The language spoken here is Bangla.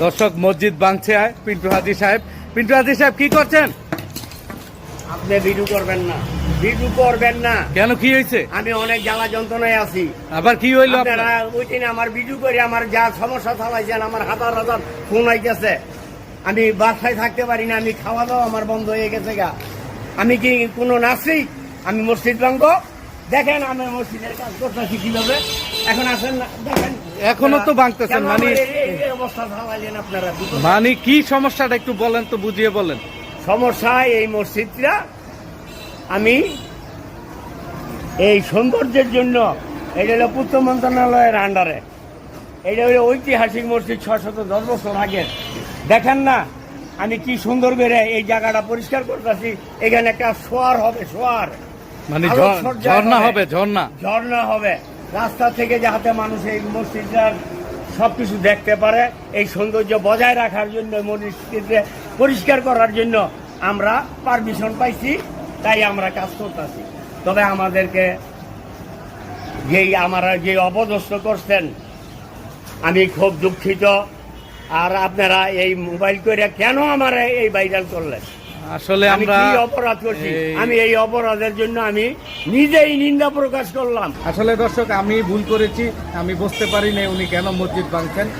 দর্শক মসজিদ বাংছে আয় পিন্টু হাজি সাহেব। পিন্টু হাজি সাহেব কি করছেন? আপনি ভিডিও করবেন না। ভিডিও করবেন না। কেন কি হয়েছে? আমি অনেক জ্বালা যন্ত্রণায় আছি। আবার কি হইল আপনার? ওই দিন আমার ভিডিও করে আমার যা সমস্যা চালাইছেন আমার হাজার হাজার ফোন আইতেছে। আমি বাসায় থাকতে পারি না আমি খাওয়া দাওয়া আমার বন্ধ হয়ে গেছে গা। আমি কি কোনো নাস্তিক আমি মসজিদ ভাঙ্গ দেখেন আমি মসজিদের কাজ করতেছি কীভাবে। এখন আসেন না দেখেন। এখনও তো ভাঙতেছেন, মানে- অবস্থা চালাইলেন আপনারা মানে কি সমস্যাটা একটু বলেন তো বুঝিয়ে বলেন। সমস্যা এই মসজিদটা আমি এই সৌন্দর্যের জন্য এটা হলো পূর্ত মন্ত্রণালয়ের আন্ডারে এটা হলো ঐতিহাসিক মসজিদ ছশত দশ বছর আগের। দেখেন না আমি কি সুন্দর করে এই জায়গাটা পরিষ্কার করতেছি এখানে একটা সোয়ার হবে সোয়ার মানে ঝর্ণা হবে ঝর্ণা। ঝর্ণা হবে। রাস্তা থেকে যাতে মানুষ এই মসজিদটার সবকিছু দেখতে পারে। এই সৌন্দর্য বজায় রাখার জন্য, মসজিদকে পরিষ্কার করার জন্য আমরা পারমিশন পাইছি, তাই আমরা কাজ করতেছি। তবে আমাদেরকে যেই আমরা যে অপদস্থ করছেন, আমি খুব দুঃখিত। আর আপনারা এই মোবাইল করে কেন আমার এই ভাইরাল করলেন? আসলে আমি আমরা কি অপরাধ করছি? আমি এই অপরাধের জন্য আমি নিজেই নিন্দা প্রকাশ করলাম। আসলে দর্শক আমি ভুল করেছি আমি বুঝতে পারি না উনি কেন মসজিদ ভাঙছেন।